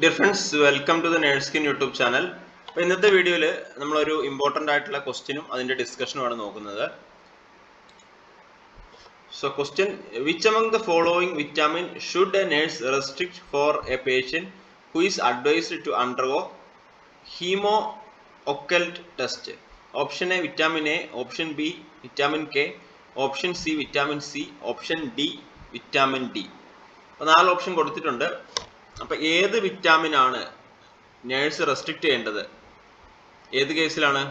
Dear friends welcome to the Nurskin YouTube channel അപ്പോൾ ഇന്നത്തെ വീഡിയോയിൽ നമ്മളൊരു ഇമ്പോർട്ടന്റ് ആയിട്ടുള്ള ക്വസ്റ്റ്യനും അതിന്റെ ഡിസ്കഷനുമാണ് നോക്കുന്നത്. So question which among the following vitamin should a nurse restrict for a patient who is advised to undergo haemo occult test option A vitamin A option B vitamin K option C vitamin C option D vitamin D അപ്പോൾ നാല് option കൊടുത്തിട്ടുണ്ട്. അപ്പോൾ ഏത് വിറ്റാമിനാണ് nurse restrict ചെയ്യേണ്ടത്? ഏത് കേസിലാണ്?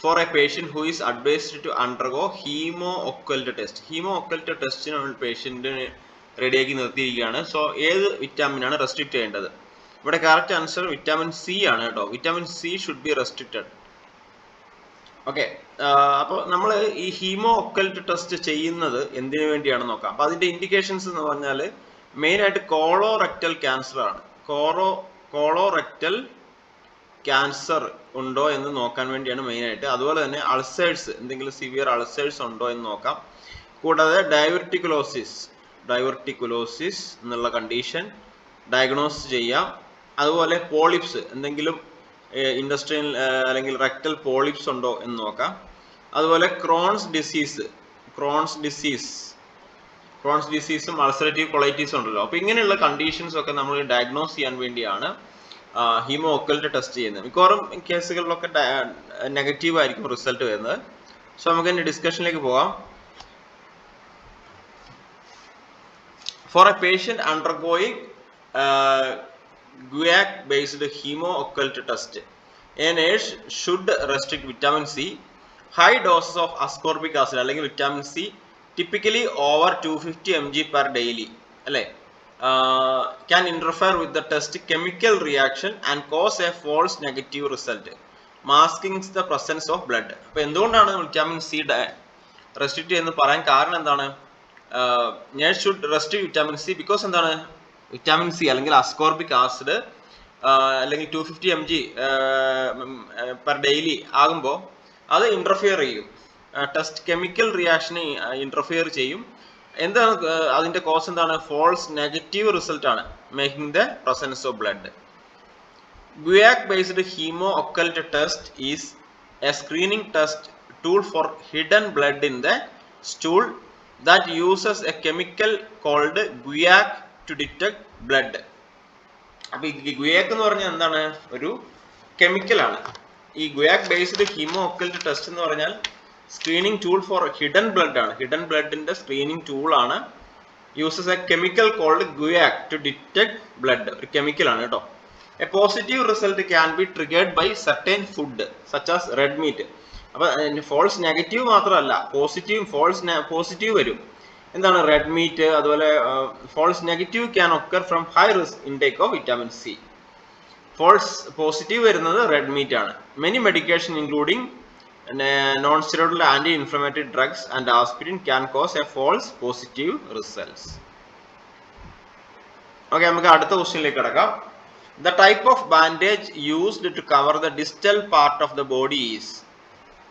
For a patient who is advised to undergo haemo occult test haemo occult ടെസ്റ്റിന് പേഷ്യന്റിന് റെഡിയാക്കി നിർത്തിയിരിക്കുകയാണ്. സോ ഏത് വിറ്റാമിനാണ് റെസ്ട്രിക്റ്റ് ചെയ്യേണ്ടത്? ഇവിടെ കറക്റ്റ് ആൻസർ വിറ്റാമിൻ സി ആണ് കേട്ടോ. Vitamin C should be restricted okay അപ്പോൾ നമ്മൾ ഈ ഹീമോ ഒക്കൽറ്റ് ടെസ്റ്റ് ചെയ്യുന്നത് എന്തിനു വേണ്ടിയാണ് നോക്കാം. അപ്പോൾ അതിന്റെ ഇൻഡിക്കേഷൻസ് എന്ന് പറഞ്ഞാൽ മെയിൻ ആയിട്ട് കോളോ റെക്ടൽ ക്യാൻസർ ആണ് കോറോ കോളോ റെക്ടൽ ക്യാൻസർ ഉണ്ടോ എന്ന് നോക്കാൻ വേണ്ടിയാണ് മെയിൻ ആയിട്ട് അതുപോലെ തന്നെ അൾസേഴ്സ് എന്തെങ്കിലും സിവിയർ അൾസേഴ്സ് ഉണ്ടോ എന്ന് നോക്കാം. കൂടാതെ ഡയവർട്ടിക്കുലോസിസ് ഡയവർട്ടിക്കുലോസിസ് എന്നുള്ള കണ്ടീഷൻ ഡയഗ്നോസ് ചെയ്യാം. അതുപോലെ പോളിപ്സ് എന്തെങ്കിലും ഇൻഡസ്ട്രിയൽ അല്ലെങ്കിൽ റെക്ടൽ പോളിപ്സ് ഉണ്ടോ എന്ന് നോക്കാം. അതുപോലെ Crohn's disease Crohn's disease Crohn's ഡിസീസും അൾസറേറ്റീവ് കൊളൈറ്റീസും ഉണ്ടല്ലോ. അപ്പോൾ ഇങ്ങനെയുള്ള കണ്ടീഷൻസ് ഒക്കെ നമ്മൾ ഡയഗ്നോസ് ചെയ്യാൻ വേണ്ടിയാണ് ഹീമോ ഒക്കലിന്റെ ടെസ്റ്റ് ചെയ്യുന്നത്. മിക്കവാറും കേസുകളിലൊക്കെ നെഗറ്റീവ് ആയിരിക്കും റിസൾട്ട് വരുന്നത്. സോ നമുക്ക് ഇനി ഡിസ്കഷനിലേക്ക് പോകാം. For a patient undergoing guaiac based haemo occult test a nurse should restrict vitamin C high doses of ascorbic acid അല്ലെങ്കിൽ vitamin C typically over two fifty M G per daily അല്ലേ can interfere with the test chemical reaction and cause a false negative result maskings the presence of blood അപ്പോൾ എന്തുകൊണ്ടാണ് vitamin C restrict എന്ന് പറയാൻ കാരണം എന്താണ് nurse should rest vitamin C because എന്താണ് vitamin C അല്ലെങ്കിൽ ascorbic acid അല്ലെങ്കിൽ two fifty M G per daily ആകുമ്പോൾ അത് ഇന്റർഫിയർ ചെയ്യും ടെസ്റ്റ് കെമിക്കൽ റിയാക്ഷനെ ഇന്റർഫിയർ ചെയ്യും. എന്താണ് അതിന്റെ കോസ് എന്താണ്? ഫോൾസ് നെഗറ്റീവ് റിസൾട്ട് ആണ് making the presence of blood guaiac based haemo occult test is a screening test tool for hidden blood in the stool that uses a chemical called guaiac to detect blood അപ്പൊ ഈ ഗുയാക്ക് എന്ന് പറഞ്ഞാൽ എന്താണ്? ഒരു chemical ആണ്. ഈ guaiac based haemo occult test എന്ന് പറഞ്ഞാൽ screening tool for hidden blood ആണ്. ഹിഡൻ ബ്ലഡിന്റെ സ്ക്രീനിങ് ടൂൾ ആണ്. Uses a chemical called guaiac to detect blood ഒരു കെമിക്കലാണ് കേട്ടോ. A positive result can be triggered by certain food such as red meat അപ്പൊ false negative മാത്രമല്ല positive false positive വരും. എന്താണ് റെഡ് മീറ്റ് അതുപോലെ false negative can occur from high risk intake of vitamin C false positive വരുന്നത് red meat ആണ്. Many medication including steroidal anti inflammatory drugs and aspirin can cause a false positive results okay നമുക്ക് അടുത്ത ക്വസ്റ്റ്യനിലേക്ക് കിടക്കാം. The type of bandage used to cover the distal part of the body is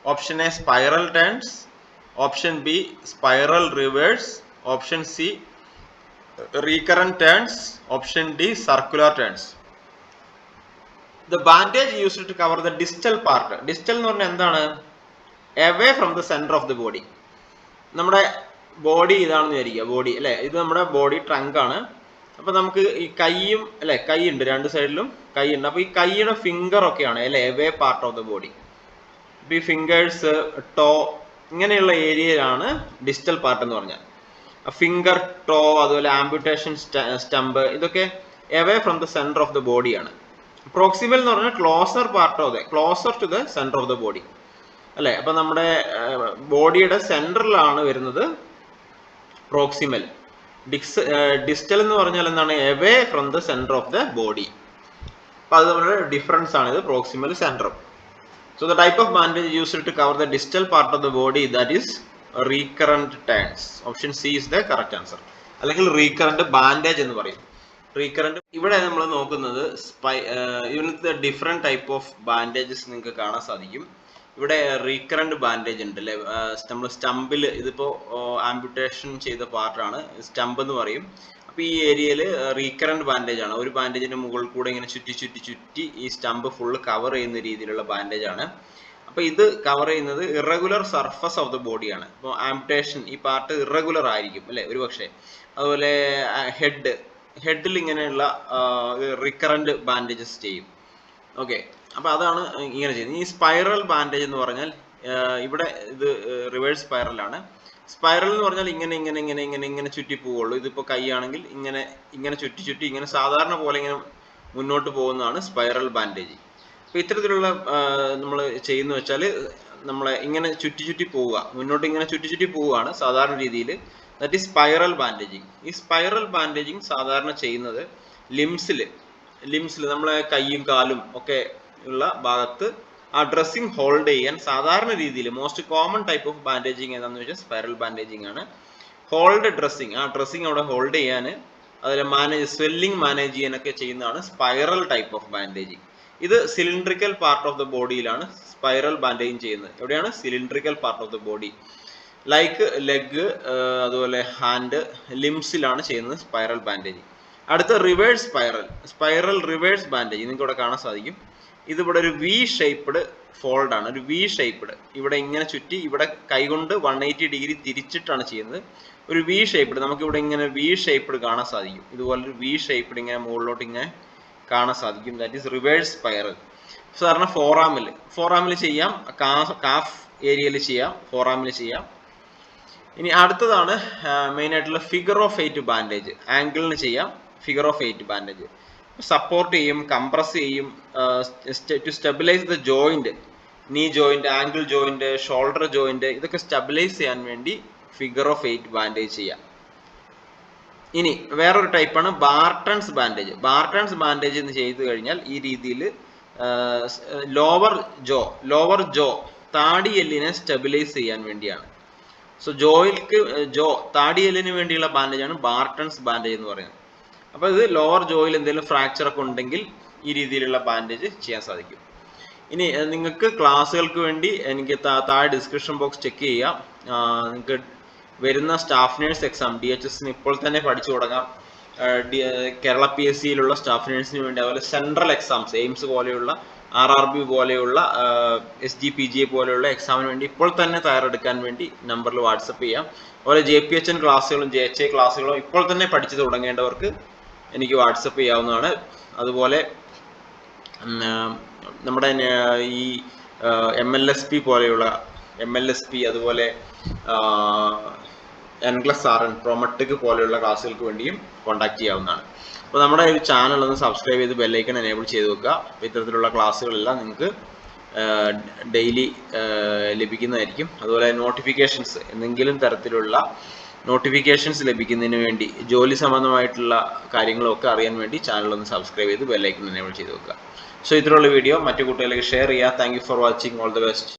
option A spiral turns option B spiral reverse option C recurrent turns option D circular turns the bandage used to cover the distal part distal എന്ന് പറഞ്ഞാൽ എന്താണ്? Away from the centre of the body നമ്മുടെ body ഇതാണെന്ന് വിചാരിക്കുക. Body അല്ലെ? ഇത് നമ്മുടെ body trunk ആണ്. അപ്പൊ നമുക്ക് ഈ കൈയും അല്ലെ? കൈ ഉണ്ട് രണ്ട് സൈഡിലും കൈ ഉണ്ട്. അപ്പൊ ഈ കൈയുടെ ഫിംഗർ ഒക്കെയാണ് അല്ലെ? Away part of the body ഈ ഫിംഗേഴ്സ് ടോ ഇങ്ങനെയുള്ള ഏരിയയിലാണ് ഡിജിറ്റൽ പാർട്ട് എന്ന് പറഞ്ഞാൽ. ഫിംഗർ ടോ അതുപോലെ ആംബ്യൂട്ടേഷൻ സ്റ്റംപ് ഇതൊക്കെ away from the centre of the ബോഡിയാണ് പ്രോക്സിമൽ എന്ന് പറഞ്ഞാൽ closer part of the closer to the centre of the body അല്ലെ? അപ്പൊ നമ്മുടെ ബോഡിയുടെ സെന്ററിലാണ് വരുന്നത് പ്രോക്സിമൽ. ഡിക്സ് ഡിസ്റ്റൽ എന്ന് പറഞ്ഞാൽ എന്താണ്? Away from the centre of the body. അപ്പൊ അത് നമ്മുടെ ഡിഫറൻസ് ആണ്. ഇത് proximal centre so the type of bandage use to cover the distal part of the body that is recurrent turns option C is the correct answer അല്ലെങ്കിൽ recurrent bandage എന്ന് പറയും. റീകറന്റ് ഇവിടെ നമ്മൾ നോക്കുന്നത് സ്പൈ ഇവിടുത്തെ ഡിഫറെന്റ് ടൈപ്പ് ഓഫ് ബാൻഡേജസ് നിങ്ങൾക്ക് കാണാൻ സാധിക്കും. ഇവിടെ റീകറന്റ് ബാൻഡേജ് ഉണ്ട് അല്ലെ? നമ്മൾ സ്റ്റമ്പിൽ ഇതിപ്പോ ആംബുട്ടേഷൻ ചെയ്ത പാർട്ടാണ് സ്റ്റമ്പ് എന്ന് പറയും. അപ്പൊ ഈ ഏരിയയിൽ റീകറന്റ് ബാൻഡേജ് ആണ്. ഒരു ബാൻഡേജിന്റെ മുകളിൽ കൂടെ ഇങ്ങനെ ചുറ്റി ചുറ്റി ചുറ്റി ഈ സ്റ്റമ്പ് ഫുള്ള് കവർ ചെയ്യുന്ന രീതിയിലുള്ള ബാൻഡേജ് ആണ്. അപ്പൊ ഇത് കവർ ചെയ്യുന്നത് ഇറഗുലർ സർഫസ് ഓഫ് ദ ബോഡിയാണ് അപ്പോൾ ആംപ്റ്റേഷൻ ഈ പാർട്ട് ഇറഗുലർ ആയിരിക്കും അല്ലെ? ഒരു പക്ഷേ അതുപോലെ ഹെഡ് ഹെഡിൽ ഇങ്ങനെയുള്ള റിക്കറന്റ് ബാൻഡേജസ് ചെയ്യും. ഓക്കെ അപ്പൊ അതാണ് ഇങ്ങനെ ചെയ്യുന്നത്. ഈ സ്പൈറൽ ബാൻഡേജ് എന്ന് പറഞ്ഞാൽ ഇവിടെ ഇത് റിവേഴ്സ് സ്പൈറലാണ് സ്പൈറൽ എന്ന് പറഞ്ഞാൽ ഇങ്ങനെ ഇങ്ങനെ ഇങ്ങനെ ഇങ്ങനെ ഇങ്ങനെ ചുറ്റി പോവുള്ളൂ. ഇതിപ്പോ കൈയാണെങ്കിൽ ഇങ്ങനെ ഇങ്ങനെ ചുറ്റി ചുറ്റി ഇങ്ങനെ സാധാരണ പോലെ ഇങ്ങനെ മുന്നോട്ട് പോകുന്നതാണ് സ്പൈറൽ ബാൻഡേജ് അപ്പൊ ഇത്തരത്തിലുള്ള നമ്മൾ ചെയ്യുന്ന വെച്ചാൽ നമ്മളെ ഇങ്ങനെ ചുറ്റി ചുറ്റി പോവുക. മുന്നോട്ട് ഇങ്ങനെ ചുറ്റി ചുറ്റി പോവുകയാണ് സാധാരണ രീതിയിൽ ദാറ്റ് ഈസ് സ്പൈറൽ ബാൻഡേജിങ് ഈ സ്പൈറൽ ബാൻഡേജിങ് സാധാരണ ചെയ്യുന്നത് ലിംസിൽ ലിംസിൽ നമ്മളെ കൈയും കാലും ഒക്കെ ഉള്ള ഭാഗത്ത് ആ ഡ്രസ്സിങ് ഹോൾഡ് ചെയ്യാൻ സാധാരണ രീതിയിൽ most common type of bandaging ഏതാണെന്ന് വെച്ചാൽ സ്പൈറൽ ബാൻഡേജിങ് ആണ്. ഹോൾഡ് ഡ്രസ്സിങ് ആ ഡ്രസ്സിങ് അവിടെ ഹോൾഡ് ചെയ്യാൻ അതിൽ മാനേജ് സ്വെല്ലിങ് മാനേജ് ചെയ്യാനൊക്കെ ചെയ്യുന്നതാണ് സ്പൈറൽ ടൈപ്പ് ഓഫ് ബാൻഡേജിങ് ഇത് സിലിണ്ട്രിക്കൽ പാർട്ട് ഓഫ് ദ ബോഡിയിലാണ് സ്പൈറൽ ബാൻഡേജിങ് ചെയ്യുന്നത്. എവിടെയാണ്? Cylindrical part of the body like leg അതുപോലെ ഹാൻഡ് ലിംസിലാണ് ചെയ്യുന്നത് സ്പൈറൽ ബാൻഡേജ് അടുത്ത reverse spiral spiral reverse bandage നിങ്ങൾക്ക് ഇവിടെ കാണാൻ സാധിക്കും. ഇതിവിടെ ഒരു വി ഷേപ്പ്ഡ് ഫോൾഡ് ആണ്. ഒരു വി ഷേപ്പ്ഡ് ഇവിടെ ഇങ്ങനെ ചുറ്റി ഇവിടെ കൈകൊണ്ട് വൺ എയ്റ്റി ഡിഗ്രി തിരിച്ചിട്ടാണ് ചെയ്യുന്നത്. ഒരു വി ഷേപ്പ്ഡ് നമുക്കിവിടെ ഇങ്ങനെ വി ഷേപ്പ്ഡ് കാണാൻ സാധിക്കും. ഇതുപോലെ ഒരു വി ഷേപ്പ്ഡ് ഇങ്ങനെ മുകളിലോട്ട് ഇങ്ങനെ കാണാൻ സാധിക്കും. ദാറ്റ് ഈസ് റിവേഴ്സ് സ്പൈറൽ സാധാരണ ഫോറാമിൽ ഫോറാമിൽ ചെയ്യാം. കാഫ് ഏരിയയിൽ ചെയ്യാം. ഫോറാമിൽ ചെയ്യാം. ഇനി അടുത്തതാണ് മെയിൻ ആയിട്ടുള്ള ഫിഗർ ഓഫ് എയ്റ്റ് ബാൻഡേജ് ആംഗിളിന് ചെയ്യാം figure of eight bandage support ചെയ്യും കംപ്രസ് ചെയ്യും to stabilise the joint knee joint ankle joint shoulder joint ഇതൊക്കെ സ്റ്റെബിലൈസ് ചെയ്യാൻ വേണ്ടി ഫിഗർ ഓഫ് എയ്റ്റ് ബാൻഡേജ് ചെയ്യാം. ഇനി വേറൊരു ടൈപ്പാണ് ബാർട്ടൺസ് ബാൻഡേജ് ബാർട്ടൺസ് ബാൻഡേജ് എന്ന് ചെയ്തു കഴിഞ്ഞാൽ ഈ രീതിയിൽ ലോവർ ജോ ലോവർ ജോ താടിയെല്ലിനെ സ്റ്റെബിലൈസ് ചെയ്യാൻ വേണ്ടിയാണ്. സോ ജോയിൽക്ക് ജോ താടിയലിന് വേണ്ടിയുള്ള ബാൻഡേജ് ആണ് ബാർട്ടൺസ് ബാൻഡേജ് എന്ന് പറയുന്നത്. അപ്പോൾ ഇത് ലോവർ ജോയിൽ എന്തെങ്കിലും ഫ്രാക്ചർ ഒക്കെ ഉണ്ടെങ്കിൽ ഈ രീതിയിലുള്ള ബാൻഡേജ് ചെയ്യാൻ സാധിക്കും. ഇനി നിങ്ങൾക്ക് ക്ലാസ്സുകൾക്ക് വേണ്ടി എനിക്ക് താഴെ ഡിസ്ക്രിപ്ഷൻ ബോക്സ് ചെക്ക് ചെയ്യാം. നിങ്ങൾക്ക് വരുന്ന staff nurse exam D H എസിന് ഇപ്പോൾ തന്നെ പഠിച്ചു തുടങ്ങാം. കേരള പി എസ് സിയിലുള്ള സ്റ്റാഫ് നേഴ്സിന് വേണ്ടി അതുപോലെ സെൻട്രൽ എക്സാംസ് എയിംസ് പോലെയുള്ള ആർ ആർ ബി പോലെയുള്ള S G P G A പോലെയുള്ള എക്സാമിന് വേണ്ടി ഇപ്പോൾ തന്നെ തയ്യാറെടുക്കാൻ വേണ്ടി നമ്പറിൽ വാട്സപ്പ് ചെയ്യാം. അതുപോലെ ജെ പി എച്ച് എൻ ക്ലാസ്സുകളും ജെ എച്ച് എ ക്ലാസ്സുകളും ഇപ്പോൾ തന്നെ പഠിച്ചു തുടങ്ങേണ്ടവർക്ക് എനിക്ക് വാട്സപ്പ് ചെയ്യാവുന്നതാണ്. അതുപോലെ നമ്മുടെ ഈ എം എൽ എസ് പി പോലെയുള്ള എം എൽ എസ് പി അതുപോലെ എൻഗ്ലസ് ആർ എൻ പ്രൊമട്ടിക് പോലെയുള്ള ക്ലാസ്സുകൾക്ക് വേണ്ടിയും കോൺടാക്ട് ചെയ്യാവുന്നതാണ്. അപ്പോൾ നമ്മുടെ ഒരു ചാനൽ ഒന്ന് സബ്സ്ക്രൈബ് ചെയ്ത് ബെല്ലൈക്കൺ എനേബിൾ ചെയ്ത് വെക്കുക. ഇത്തരത്തിലുള്ള ക്ലാസ്സുകളെല്ലാം നിങ്ങൾക്ക് ഡെയിലി ലഭിക്കുന്നതായിരിക്കും. അതുപോലെ നോട്ടിഫിക്കേഷൻസ് എന്തെങ്കിലും തരത്തിലുള്ള നോട്ടിഫിക്കേഷൻസ് ലഭിക്കുന്നതിന് വേണ്ടി ജോലി സംബന്ധമായിട്ടുള്ള കാര്യങ്ങളൊക്കെ അറിയാൻ വേണ്ടി ചാനൽ ഒന്ന് സബ്സ്ക്രൈബ് ചെയ്ത് ബെല്ലൈക്കൺ എനേബിൾ ചെയ്ത് വെക്കുക. സോ ഇത്രയുള്ള വീഡിയോ മറ്റു കുട്ടികളിലേക്ക് ഷെയർ ചെയ്യുക. Thank for watching all the best